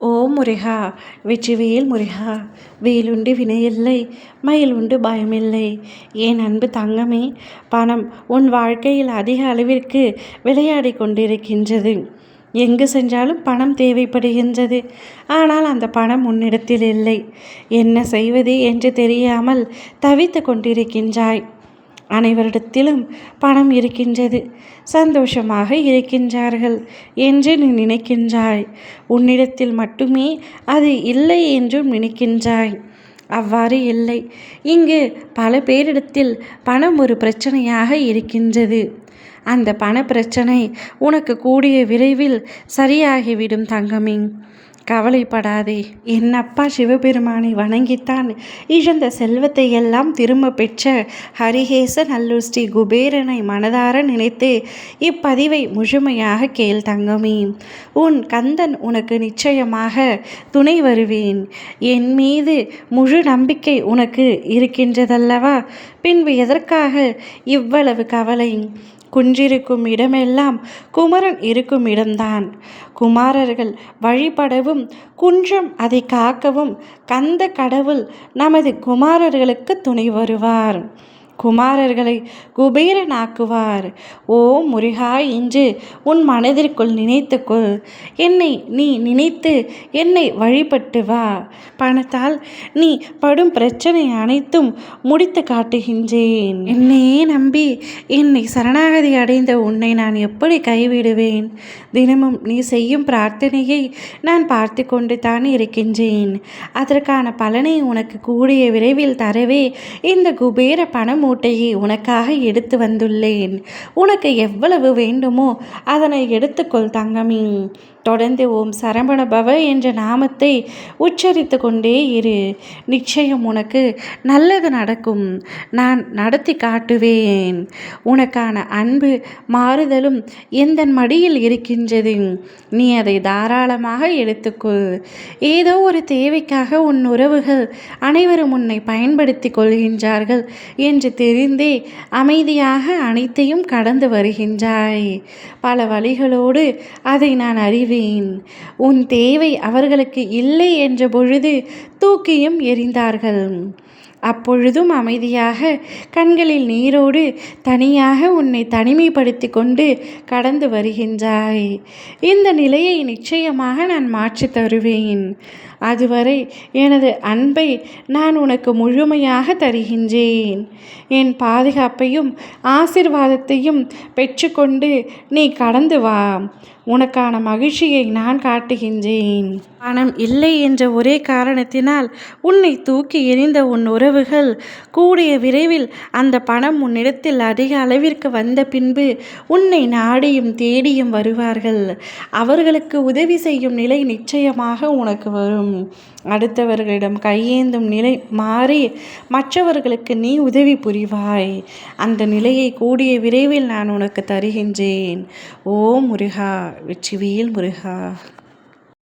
ஓ முருகா வெற்றிவேல் முருகா வேலுண்டு வினையில்லை மயில் உண்டு பயமில்லை. ஏன் அன்பு தங்கமே பணம் உன் வாழ்க்கையில் அதிக அளவிற்கு விளையாடி கொண்டிருக்கின்றது. எங்கு சென்றாலும் பணம் தேவைப்படுகின்றது. ஆனால் அந்த பணம் உன்னிடத்தில் இல்லை. என்ன செய்வது என்று தெரியாமல் தவித்து கொண்டிருக்கின்றாய். அனைவரிடத்திலும் பணம் இருக்கின்றது. சந்தோஷமாக இருக்கின்றார்கள். என்று நீ நினைக்கின்றாய். உன்னிடத்தில் மட்டுமே அது இல்லை என்றும் நினைக்கின்றாய். அவ்வாறு இல்லை. இங்கு பல பேரிடத்தில் பணம் ஒரு பிரச்சனையாக இருக்கின்றது. அந்த பண பிரச்சனை உனக்கு கூடிய விரைவில் சரியாகிவிடும் தங்கமிங் கவலைப்படாதே. என் அப்பா சிவபெருமானை வணங்கித்தான் இழந்த செல்வத்தை எல்லாம் திரும்ப பெற்ற ஹரிகேச நல்லூர் ஸ்ரீ குபேரனை மனதார நினைத்து இப்பதிவை முழுமையாக கேள் தங்கமே. உன் கந்தன் உனக்கு நிச்சயமாக துணை வருவேன். என் மீது முழு நம்பிக்கை உனக்கு இருக்கின்றதல்லவா? பின்பு எதற்காக இவ்வளவு கவலை? குன்றிருக்கும் இடமெல்லாம் குமரன் இருக்கும் இடம்தான். குமாரர்கள் வழிபடவும் குன்றம் அதை காக்கவும் கந்த கடவுள் நமது குமாரர்களுக்கு துணை வருவார். குமாரர்களை குபேரனாக்குவார். ஓ முருகா என்று உன் மனதிற்குள் நினைத்துக்கொள். என்னை நீ நினைத்து என்னை வழிபட்டு வா. பணத்தால் நீ படும் பிரச்சனை அனைத்தும் முடித்து காட்டுகின்றேன். என்னையே நம்பி என்னை சரணாகதி அடைந்த உன்னை நான் எப்படி கைவிடுவேன்? தினமும் நீ செய்யும் பிரார்த்தனையை நான் பார்த்து கொண்டு தான் இருக்கின்றேன். அதற்கான பலனை உனக்கு கூடிய விரைவில் தரவே இந்த குபேர பணம் மூட்டையை உனக்காக எடுத்து வந்துள்ளேன். உனக்கு எவ்வளவு வேண்டுமோ அதனை எடுத்துக்கொள் தங்கமி. தொடர்ந்து ஓம் சரவண பவ என்ற நாமத்தை உச்சரித்து கொண்டே இரு. நிச்சயம் உனக்கு நல்லது நடக்கும். நான் நடத்தி காட்டுவேன். உனக்கான அன்பு மாறுதலும் எந்த மடியில் இருக்கின்றது? நீ அதை தாராளமாக எடுத்துக்கொள். ஏதோ ஒரு தேவைக்காக உன் உறவுகள் அனைவரும் உன்னை பயன்படுத்தி கொள்கின்றார்கள் என்று தெரிந்தே அமைதியாக அனைத்தையும் கடந்து வருகின்றாய். பல வழிகளோடு அதை நான் அறிவேன். உன் தேவை அவர்களுக்கு இல்லை என்ற பொழுது தூக்கியும் எரிந்தார்கள் அப்பொழுதும் அமைதியாக கண்களில் நீரோடு தனியாக உன்னை தனிமைப்படுத்தி கொண்டு கடந்து வருகின்றாய். இந்த நிலையை நிச்சயமாக நான் மாற்றி தருவேன். அதுவரை எனது அன்பை நான் உனக்கு முழுமையாக தருகின்றேன். என் பாதுகாப்பையும் ஆசிர்வாதத்தையும் பெற்றுக்கொண்டு நீ கடந்து வா. உனக்கான மகிழ்ச்சியை நான் காட்டுகின்றேன். பணம் இல்லை என்ற ஒரே காரணத்தினால் உன்னை தூக்கி எறிந்த உன் உறவுகள் கூடிய விரைவில் அந்த பணம் உன்னிடத்தில் அதிக அளவிற்கு வந்த பின்பு உன்னை நாடியும் தேடியும் வருவார்கள். அவர்களுக்கு உதவி செய்யும் நிலை நிச்சயமாக உனக்கு வரும். அடுத்தவர்களிடம் கையேந்தும் நிலை மாறி மற்றவர்களுக்கு நீ உதவி புரிவாய். அந்த நிலையை கூடிய விரைவில் நான் உனக்கு தருகின்றேன். ஓ முருகா வெற்றிவேல் முருகா.